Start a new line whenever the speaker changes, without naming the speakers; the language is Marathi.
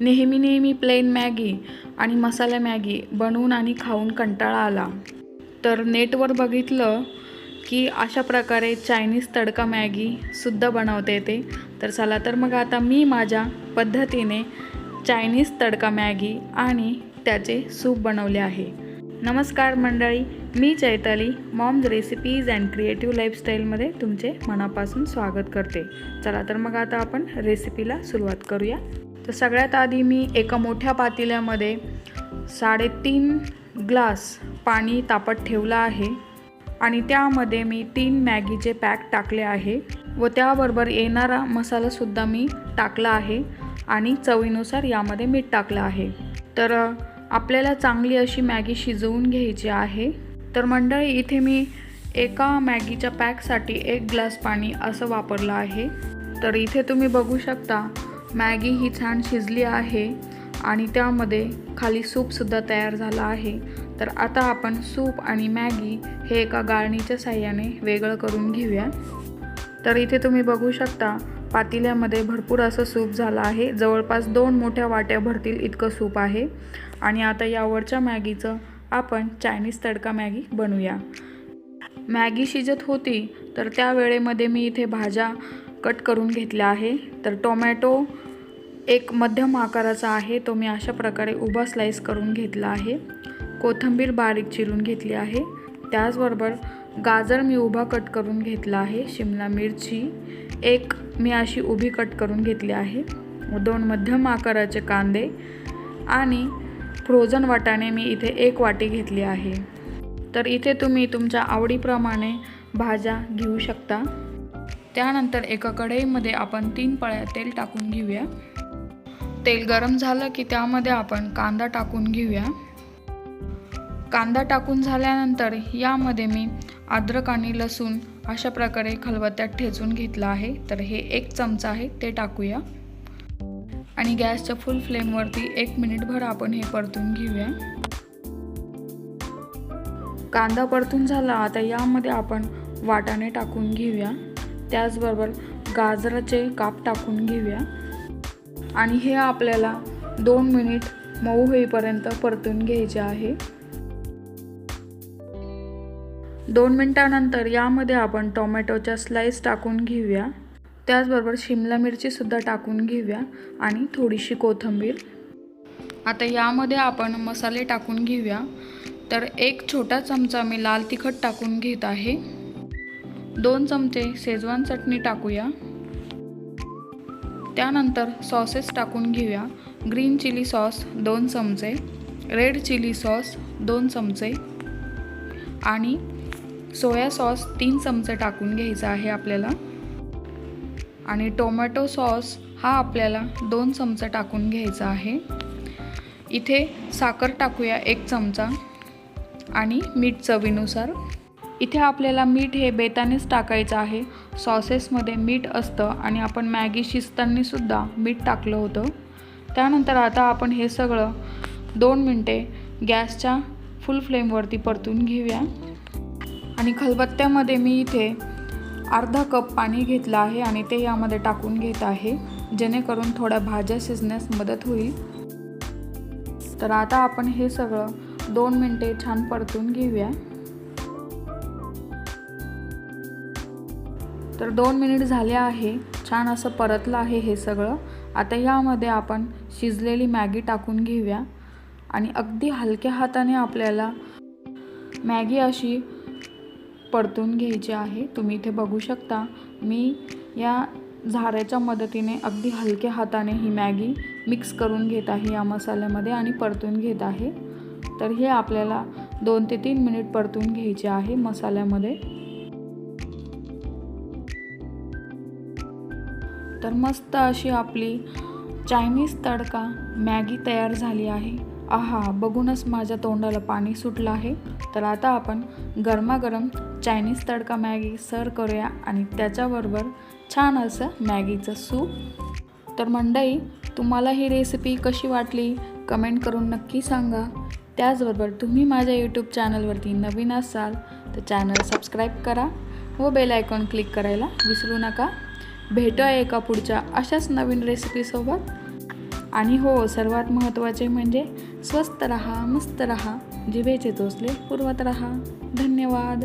नेहमी नेहमी प्लेन मॅगी आणि मसाला मॅगी बनवून आणि खाऊन कंटाळा आला. तर नेटवर बघितलं की अशा प्रकारे चायनीज तडका मॅगीसुद्धा बनवता येते. तर चला तर मग आता मी माझ्या पद्धतीने चायनीज तडका मॅगी आणि त्याचे सूप बनवले आहे. नमस्कार मंडळी मी Chaitali moms recipes and creative लाईफस्टाईलमध्ये तुमचे मनापासून स्वागत करते. चला तर मग आता आपण रेसिपीला सुरुवात करूया. तर सगळ्यात आधी मी एका मोठ्या पातेल्यामध्ये साडेतीन ग्लास पाणी तापत ठेवलं आहे. आणि त्यामध्ये मी तीन मॅगीचे पॅक टाकले आहे व त्याबरोबर येणारा मसालासुद्धा मी टाकला आहे आणि चवीनुसार यामध्ये मीठ टाकलं आहे. तर आपल्याला चांगली अशी मॅगी शिजवून घ्यायची आहे. तर मंडळी इथे मी एका मॅगीच्या पॅकसाठी एक ग्लास पाणी असं वापरलं आहे. तर इथे तुम्ही बघू शकता मॅगी ही छान शिजली आहे आणि त्यामध्ये खाली सूपसुद्धा तयार झाला आहे. तर आता आपण सूप आणि मॅगी हे एका गाळणीच्या साह्याने वेगळं करून घेऊया. तर इथे तुम्ही बघू शकता पातेल्यामध्ये भरपूर असं सूप झालं आहे. जवळपास दोन मोठ्या वाट्या भरतील इतकं सूप आहे. आणि आता यावरच्या मॅगीचं आपण चायनीज तडका मॅगी बनवूया. मॅगी शिजत होती तर त्या वेळेमध्ये मी इथे भाज्या कट करून घेतला आहे. तर टोमॅटो एक मध्यम आकाराचा आहे. तो मी अशा प्रकारे उभा स्लाईस करून घेतला आहे. कोथिंबीर बारीक चिरून घेतली आहे. त्याचबरोबर गाजर मी उभा कट करून घेतला आहे. शिमला मिरची एक मी अशी उभी कट करून घेतली आहे. दोन मध्यम आकाराचे कांदे आणि फ्रोझन वाटाणे मी इथे एक वाटी घेतली आहे. तर इथे तुम्ही तुमच्या आवडीप्रमाणे भाज्या घेऊ शकता. त्यानंतर एका कढईमध्ये आपण तीन पळ्या तेल टाकून घेऊया. तेल गरम झालं की त्यामध्ये आपण कांदा टाकून घेऊया. कांदा टाकून झाल्यानंतर यामध्ये मी अद्रक आणि लसूण अशा प्रकारे खलबत्त्यात ठेचून घेतलं आहे. तर हे एक चमचा आहे ते टाकूया. आणि गॅसच्या फुल फ्लेमवरती एक मिनिटभर आपण हे परतून घेऊया. कांदा परतून झाला आता यामध्ये आपण वाटाणे टाकून घेऊया. त्याचबरोबर गाजराचे काप टाकून घेऊया. आणि हे आपल्याला दोन मिनिट मऊ होईपर्यंत परतून घ्यायचे आहे. दोन मिनटानंतर यामध्ये आपण टोमॅटोच्या स्लाईस टाकून घेऊया. त्याचबरोबर शिमला मिरचीसुद्धा टाकून घेऊया आणि थोडीशी कोथिंबीर. आता यामध्ये आपण मसाले टाकून घेऊया. तर एक छोटा चमचा मी लाल तिखट टाकून घेत आहे. दोन चमचे शेजवान चटणी टाकूया. त्यानंतर सॉसेस टाकून घेऊया. ग्रीन चिली सॉस दोन चमचे रेड चिली सॉस दोन चमचे आणि सोया सॉस तीन चमचे टाकून घ्यायचा आहे आपल्याला. आणि टोमॅटो सॉस हा आपल्याला दोन चमचे टाकून घ्यायचा आहे. इथे साखर टाकूया एक चमचा आणि मीठ चवीनुसार. इथे आपल्याला मीठ हे बेतानेच टाकायचं आहे. सॉसेसमध्ये मीठ असतं आणि आपण मॅगी शिजतानासुद्धा मीठ टाकलं होतं. त्यानंतर आता आपण हे सगळं दोन मिनटे गॅसच्या फुल फ्लेमवरती परतून घेऊया. आणि खलबत्त्यामध्ये मी इथे अर्धा कप पाणी घेतलं आहे आणि ते यामध्ये टाकून घेत आहे जेणेकरून थोड्या भाज्या शिजण्यास मदत होईल. तर आता आपण हे सगळं दोन मिनटे छान परतून घेऊया. तर दोन मिनिट झाले आहे. छान असं परतलं आहे हे सगळं. आता यामध्ये आपण शिजलेली मॅगी टाकून घेऊया. आणि अगदी हलक्या हाताने आपल्याला मॅगी अशी परतून घ्यायची आहे. तुम्ही इथे बघू शकता. मी या झाऱ्याच्या मदतीने अगदी हलक्या हाताने ही मॅगी मिक्स करून घेत आहे या मसाल्यामध्ये आणि परतून घेत आहे. तर हे आपल्याला दोन ते तीन मिनिट परतून घ्यायचे आहे मसाल्यामध्ये. तर मस्त अशी आपली चायनीज तडका मॅगी तयार झाली आहे. आहा बघूनच माझ्या तोंडाला पाणी सुटलं आहे. तर आता आपण गरमागरम चायनीज तडका मॅगी सर्व करूया आणि त्याच्याबरोबर छान असं मॅगीचं सूप. तर मंडई तुम्हाला ही रेसिपी कशी वाटली? कमेंट करून नक्की सांगा. त्याचबरोबर तुम्ही माझ्या यूट्यूब चॅनलवरती नवीन असाल तर चॅनल सबस्क्राईब करा व बेल आयकॉन क्लिक करायला विसरू नका. भेटूया एका पुढच्या अशाच नवीन रेसिपीसोबत आणि हो सर्वात महत्त्वाचे म्हणजे स्वस्त रहा मस्त रहा जिभेचे तोसले पुरवत रहा. धन्यवाद.